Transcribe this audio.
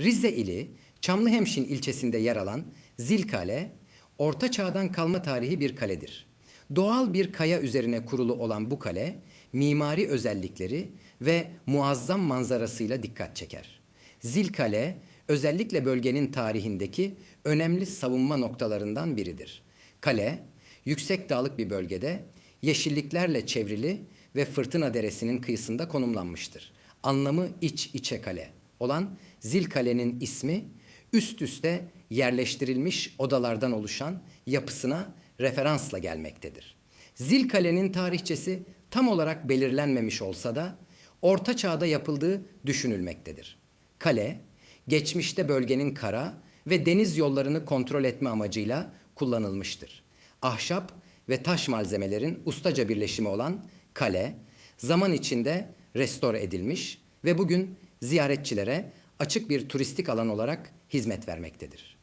Rize ili Çamlıhemşin ilçesinde yer alan Zilkale, Orta Çağ'dan kalma tarihi bir kaledir. Doğal bir kaya üzerine kurulu olan bu kale, mimari özellikleri ve muazzam manzarasıyla dikkat çeker. Zilkale, özellikle bölgenin tarihindeki önemli savunma noktalarından biridir. Kale, yüksek dağlık bir bölgede yeşilliklerle çevrili ve Fırtına Deresi'nin kıyısında konumlanmıştır. Anlamı iç içe kale olan Zilkale'nin ismi üst üste yerleştirilmiş odalardan oluşan yapısına referansla gelmektedir. Zilkale'nin tarihçesi tam olarak belirlenmemiş olsa da Orta Çağ'da yapıldığı düşünülmektedir. Kale, geçmişte bölgenin kara ve deniz yollarını kontrol etme amacıyla kullanılmıştır. Ahşap ve taş malzemelerin ustaca birleşimi olan kale, zaman içinde restore edilmiş ve bugün ziyaretçilere açık bir turistik alan olarak hizmet vermektedir.